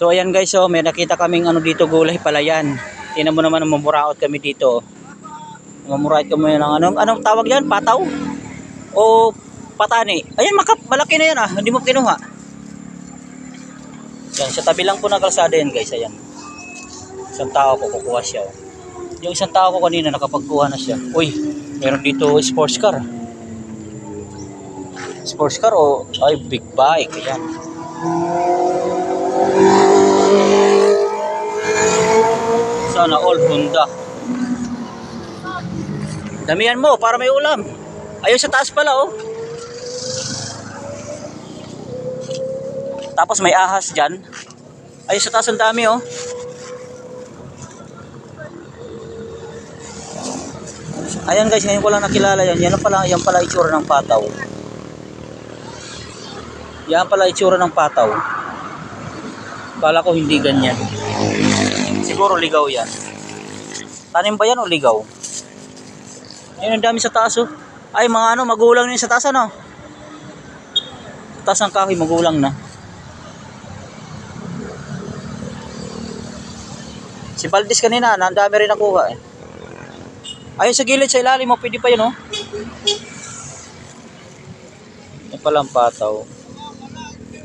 So ayan guys, oh, may nakita kaming ano dito gulay pala yan. Tingnan mo naman mamuraot kami dito. Mamuraot kami ng anong anong tawag yan? Pataw? O patani? Ayun, makap, malaki na yan ah. Hindi mo kinuha. Yan, sa tabi lang po ng kalsada yan guys, ayan. Isang tao ko kukuha siya. oh. Yung isang tao ko kanina nakapagkuha na siya. Uy, meron dito sports car. Sports car o ay big bike. Ayan. Sana all Honda. Damihan mo para may ulam. Ayun sa taas pala oh. Tapos may ahas dyan. Ayun sa taas ang dami oh. Ayan guys, ngayon ko lang nakilala yan. Yan pala, yan pala itsura ng pataw. Yan pala itsura ng pataw. Kala ko hindi ganyan. Siguro ligaw yan. Tanim ba yan o ligaw? Yan ang dami sa taas oh. Ay mga ano, magulang na yun sa taas ano. Sa taas ng kahoy, magulang na. Si Valdez kanina, na ang dami rin nakuha eh. Ayun sa gilid sa ilalim mo, pwede pa yun oh. Yan palang pataw.